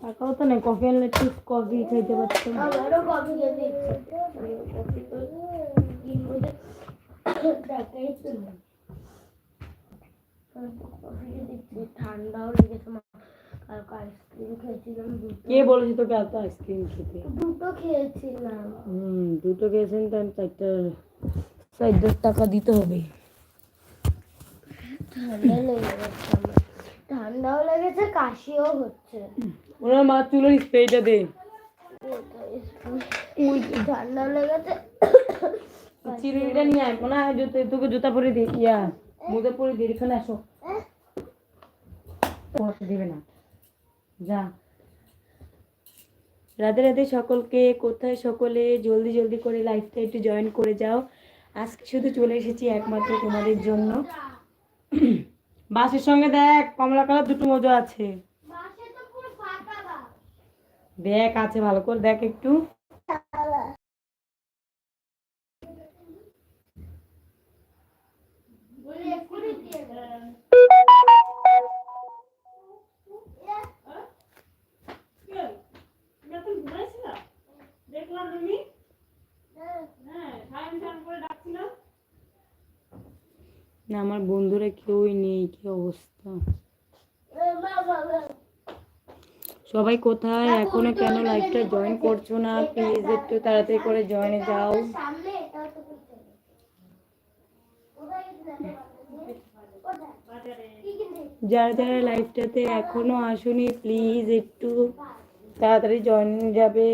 টাকাও তো নেই, কফি আনলে ঠিক কফি কফি খেতে তো তো ঠান্ডাও লেগেছে আইসক্রিম খেয়েছিলাম কে তোকে এত খেতে খেয়েছিলাম হুম দুটো দশ টাকা দিতে হবে। ঠান্ডা লেগে গেছে আমার। ঠান্ডাও লেগেছে কাশিও হচ্ছে। ওনার মা চুলের স্প্রেটা দে ঠান্ডাও লেগেছে। চিরুনিটা নিয়ে আয় মনে হয় জুতো তোকে জুতা পরে দি ইয়া মোজা পরে দি এখানে আসো। পড়তে দিবে না। যা। রাধে রাধে সকলকে কোথায় সকলে জলদি জলদি করে লাইফটা একটু জয়েন করে যাও। আজকে শুধু চলে এসেছি একমাত্র তোমাদের জন্য। বাসের সঙ্গে দেখ কমলা কালার দুটো মজা আছে। দেখ আছে ভালো করে দেখ একটু। না, আমার বন্ধুরা কেউই নেই, কি অবস্থা? সবাই কোথায়? এখনও কেন লাইভটা জয়েন করছ না? প্লিজ একটু তাড়াতাড়ি করে জয়েনে যাও? যারা যারা লাইভটাতে এখনও আসুনি প্লিজ একটু তাড়াতাড়ি জয়েন যাবে।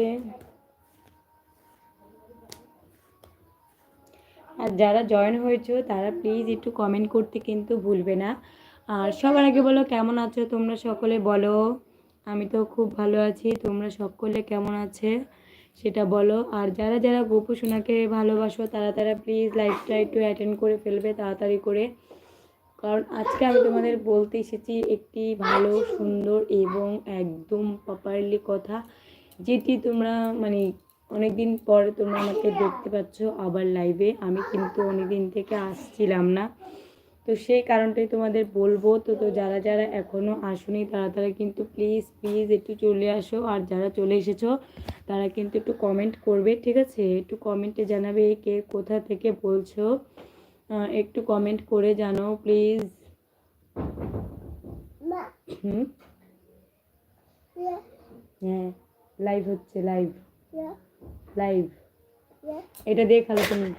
আর যারা জয়েন হয়েছো, তারা প্লিজ একটু কমেন্ট করতে কিন্তু ভুলবে না। আর সবার আগে বলো, কেমন আছো তোমরা সকলে? বলো, আমি তো খুব ভালো আছি। তোমরা সকলে কেমন আছে? সেটা বলো। আর যারা যারা গোপু সোনাকে ভালোবাসো, তারা তারা প্লিজ লাইফটা একটু অ্যাটেন্ড করে ফেলবে তাড়াতাড়ি করে। কারণ আজকে আমি তোমাদের বলতে এসেছি একটি ভালো, সুন্দর এবং একদম প্রপারলি কথা, যেটি তোমরা মানে অনেক দিন পরে তোমরা আমাকে দেখতে পাচ্ছ আবার লাইভে আমি কিন্তু অনেক দিন থেকে আসছিলাম না। তো সেই কারণটাই তোমাদের বলব তো তো যারা যারা এখনও আসুনি তারা তারা কিন্তু প্লিজ প্লিজ একটু চলে আসো। আর যারা চলে এসেছ তারা কিন্তু একটু কমেন্ট করবে ঠিক আছে? একটু কমেন্টে জানাবে কে কোথা থেকে বলছো। একটু কমেন্ট করে জানাও প্লিজ হুম? হ্যাঁ লাইভ হচ্ছে লাইভ লাইভ এটা দিয়ে খালো তুমি?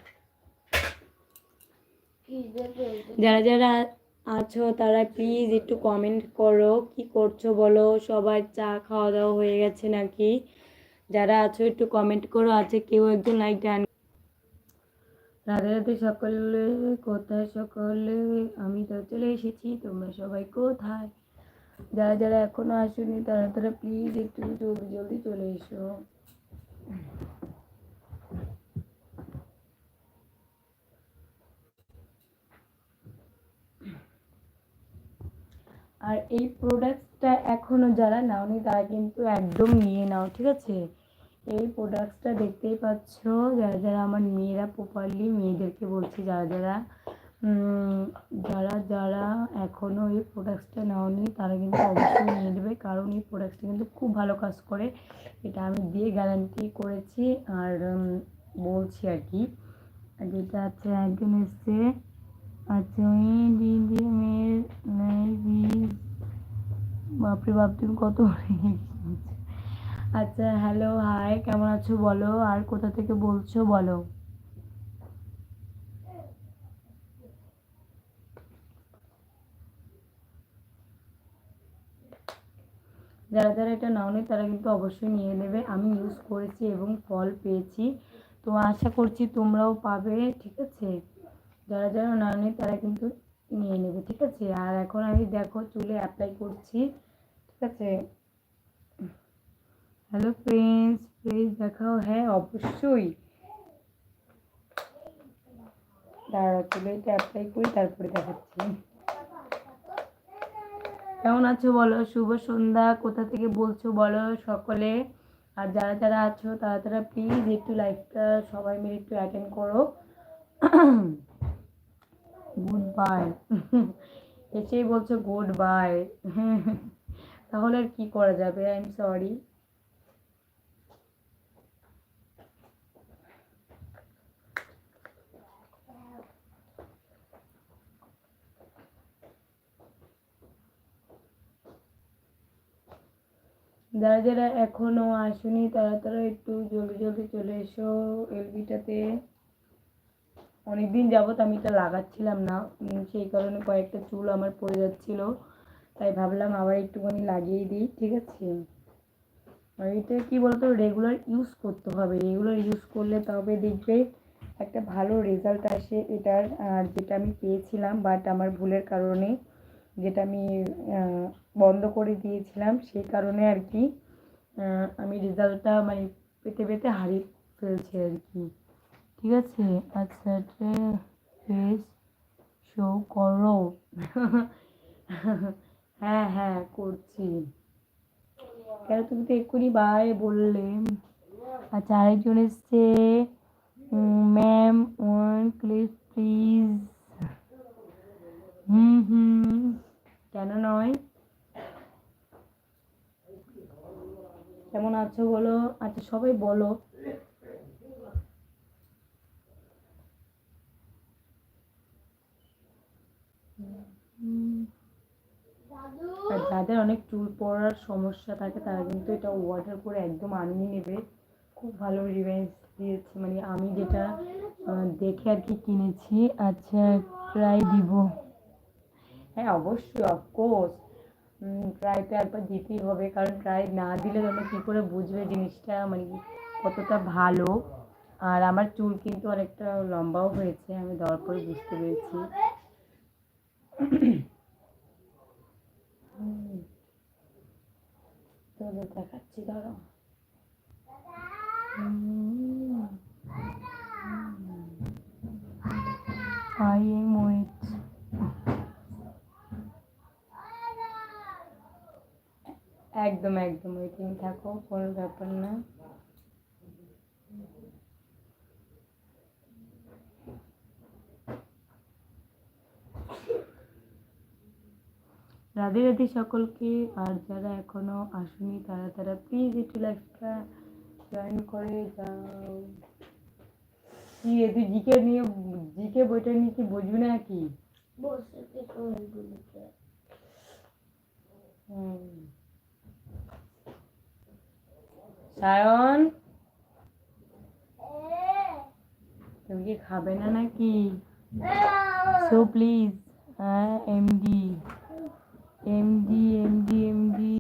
যারা যারা আছো তারা প্লিজ একটু কমেন্ট করো কি করছ বলো? সবার চা খাওয়া দাওয়া হয়ে গেছে নাকি? যারা আছো একটু কমেন্ট করো আছে কেউ একজন লাইক ডান। রাধে রাধে সকলে কোথায় সকলে? আমি তো চলে এসেছি তোমরা সবাই কোথায়? যারা যারা এখনও আসেনি তারা তারা প্লিজ একটু জলদি জলদি চলে এসো। আর এই প্রোডাক্টসটা এখনও যারা নাওনি, তারা কিন্তু একদম নিয়ে নাও, ঠিক আছে? এই প্রোডাক্টসটা দেখতেই পাচ্ছ, যারা যারা আমার মেয়েরা প্রপারলি মেয়েদেরকে বলছি, যারা যারা যারা যারা এখনও এই প্রোডাক্টসটা নাওনি, তারা কিন্তু অবশ্যই নিয়ে নেবে, কারণ এই প্রোডাক্টসটা কিন্তু খুব ভালো কাজ করে। এটা আমি দিয়ে গ্যারান্টি করেছি, আর বলছি আর কি, যেটা আছে একজন এসছে আচ্ছা দিদি মেয়ের বাপরে বাপ, তুমি কত আচ্ছা হ্যালো হাই কেমন আছো বলো? আর কোথা থেকে বলছো বলো? যারা যারা এটা নাওনি, তারা কিন্তু অবশ্যই নিয়ে নেবে। আমি ইউজ করেছি এবং ফল পেয়েছি। তো আশা করছি তোমরাও পাবে, ঠিক আছে? যারা যারা নাওনি তারা কিন্তু নিয়ে নেবে, ঠিক আছে? আর এখন আমি দেখো চুলে অ্যাপ্লাই করছি, ঠিক আছে? হ্যালো ফ্রেন্ডস প্লিজ দেখাও। হ্যাঁ অবশ্যই। দাঁড়াও, চুলে এটা অ্যাপ্লাই করি, তারপরে দেখাচ্ছি। কেমন আছো বলো? শুভ সন্ধ্যা। কোথা থেকে বলছো বলো সকলে? আর যারা যারা আছো, তারা তারা প্লিজ একটু লাইভটা সবাই মিলে একটু অ্যাটেন্ড করো। গুড বাই এসেই বলছো গুড বাই তাহলে আর কি করা যাবে? আই এম সরি যারা যারা এখনও আসেনি, তারা তারা একটু জলদি জলদি চলে এসো এলবিটাতে অনেকদিন যাবত আমি এটা লাগাচ্ছিলাম না। সেই কারণে কয়েকটা চুল আমার পড়ে যাচ্ছিল। তাই ভাবলাম আবার একটুখানি লাগিয়ে দিই, ঠিক আছে? আর এটা কি বলতো রেগুলার ইউজ করতে হবে। রেগুলার ইউজ করলে তবে দেখবে একটা ভালো রেজাল্ট আসে এটার, আর যেটা আমি পেয়েছিলাম বাট আমার ভুলের কারণে যেটা আমি বন্ধ করে দিয়েছিলাম, সেই কারণে আর কি আমি রেজাল্টটা মানে পেতে পেতে হারিয়ে ফেলছি আর কি। ঠিক আছে? আচ্ছা ফেস শো করো। হ্যাঁ হ্যাঁ করছি। কেন তুমি তো এক্ষুনি বাই বললে? আচ্ছা আরেকজন এসছে। Ma'am one clip please hmm hmm, কেন নয়? কেমন আছো বলো? আচ্ছা সবাই বলো হুম দাদু আর যাদের অনেক চুল পড়ার সমস্যা থাকে, তারা কিন্তু এটা ওয়াটার করে একদম আনিয়ে নেবে। খুব ভালো রিভেঞ্জ দিয়েছে মানে আমি যেটা দেখে আর কি কিনেছি আচ্ছা ট্রাই দিব। হ্যাঁ অবশ্যই অফকোর্স ট্রাই তো একবার দিতেই হবে, কারণ ট্রাই না দিলে তোমরা কী করে বুঝবে জিনিসটা? মানে কতটা ভালো। আর আমার চুল কিন্তু অনেকটা লম্বাও হয়েছে, আমি দেওয়ার পরে বুঝতে পেরেছি। তোদের দেখাচ্ছি ধরো ওয়েট একদম একদম ওইখানে থাকো কোনো ব্যাপার না রাধে রাধে সকলকে আর যারা এখনও আসেনি তারা তারা প্লিজ একটু লাইফটা জয়েন করে যাও। কি এ তুই জিকে নিয়ে জিকে বইটা নিয়ে কি বুঝবি না কি। সায়ন? তুমি কি খাবে না নাকি? সো প্লিজ হ্যাঁ এমডি এমডি এমডি এমডি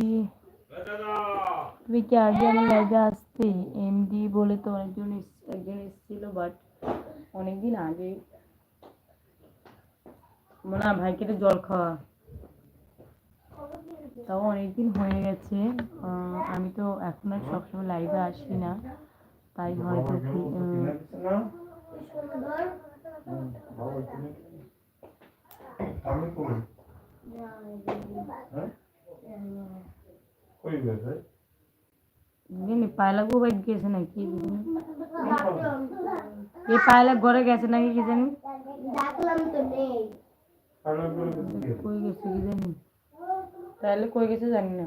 তুমি কি আগে আমার লাইভে আসতে এমডি বলে তো অনেকজন একজন এসেছিল বাট অনেকদিন আগে। মনে হয় ভাইকে তো জল খাওয়া। তাও অনেকদিন হয়ে গেছে। আমি তো এখন আর সবসময় লাইভে আসি না। তাই হয়তো আমি কই কই গেছে জানি পায়লা গো বাইক গেছে নাকি এই পায়লা ঘরে গেছে নাকি কি জানি ডাকলাম তো নেই আর করে গেছে কই গেছে কি জানি তাহলে কই গেছে জানি না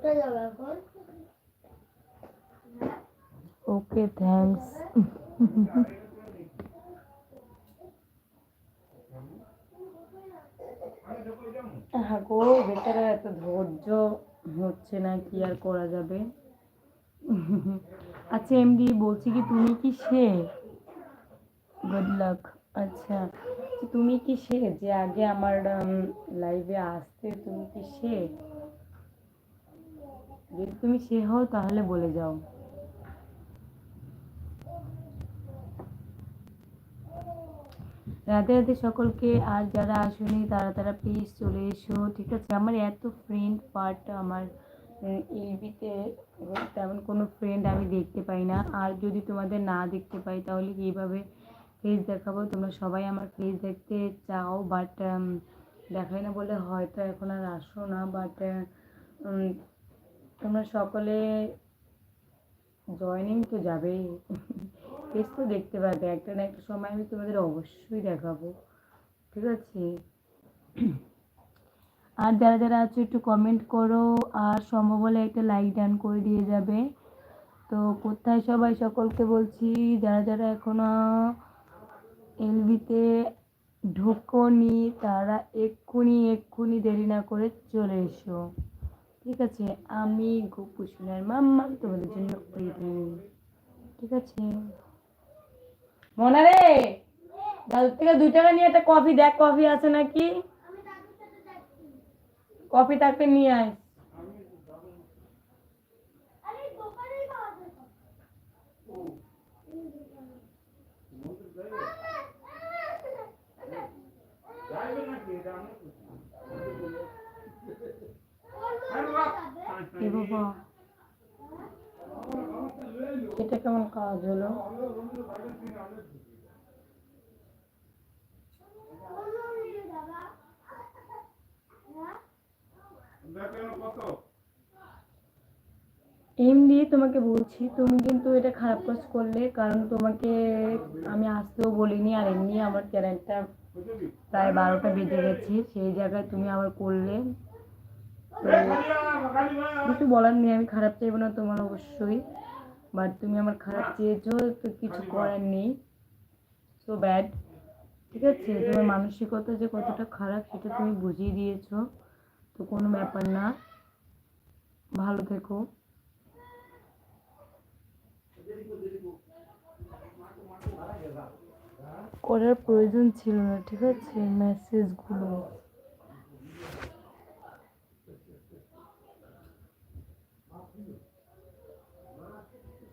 কোথায় যাব এখন ওকে থ্যাঙ্কস হ্যাঁ গো বেচারা এত ধৈর্য হচ্ছে না কি আর করা যাবে? আচ্ছা এমডি বলছি কি তুমি কি সে? গুড লাক আচ্ছা তুমি কি সে? যে আগে আমার লাইভে আসতে তুমি কি সে? যদি তুমি সে হও, তাহলে বলে যাও। রাতে রাতে সকলকে, আর যারা আসেনি, তারা তারা প্লিজ চলে এসো, ঠিক আছে? আমার এত ফ্রেন্ড পার্ট আমার এলবিতে তেমন কোনো ফ্রেন্ড আমি দেখতে পাই না। আর যদি তোমাদের না দেখতে পাই, তাহলে কীভাবে ফেস দেখাবো? তোমরা সবাই আমার ফেস দেখতে চাও বাট দেখাই না বলে হয়তো এখন আর আসো না বাট তোমরা সকলে জয়নিং তো যাবেই। পেজ তো দেখতে পাবে একটা না একটা সময় আমি তোমাদের অবশ্যই দেখাবো। ঠিক আছে? আর যারা যারা আছো, একটু কমেন্ট করো, আর সম্ভব হলে একটা লাইক ডান করে দিয়ে যাবে। তো কোথায় সবাই? সকলকে বলছি, যারা যারা এখনও এলবিতে ঢোকনি, তারা এক্ষুনি এক্ষুনি দেরি না করে চলে এসো। ঠিক আছে আমি গোপু সোনার মাম্মা তোমাদের জন্য ঠিক আছে। মনা রে দাদুর থেকে দুই টাকা নিয়ে একটা কফি দেখ কফি আছে নাকি? কফি তাকে নিয়ে আয়। বাবা এটা কেমন কাজ হলো? এমনি তোমাকে বলছি, তুমি কিন্তু এটা খারাপ কাজ করলে, কারণ তোমাকে আমি আসতেও বলিনি, আর এমনি আমার চ্যানেলটা প্রায় বারোটা বেজে গেছে, সেই জায়গায় তুমি আবার করলে। কিছু বলার নেই, আমি খারাপ চাইব না তোমার অবশ্যই। বাট তুমি আমার খারাপ চেয়েছো, তো কিছু করার নেই। সো ব্যাড ঠিক আছে? তোমার মানসিকতা যে কতটা খারাপ, সেটা তুমি বুঝিয়ে দিয়েছ। তো কোনো ব্যাপার না, ভালো থেকো। করার প্রয়োজন ছিল না, ঠিক আছে? মেসেজগুলো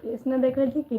পেস না দেখলে ঠিক কেটে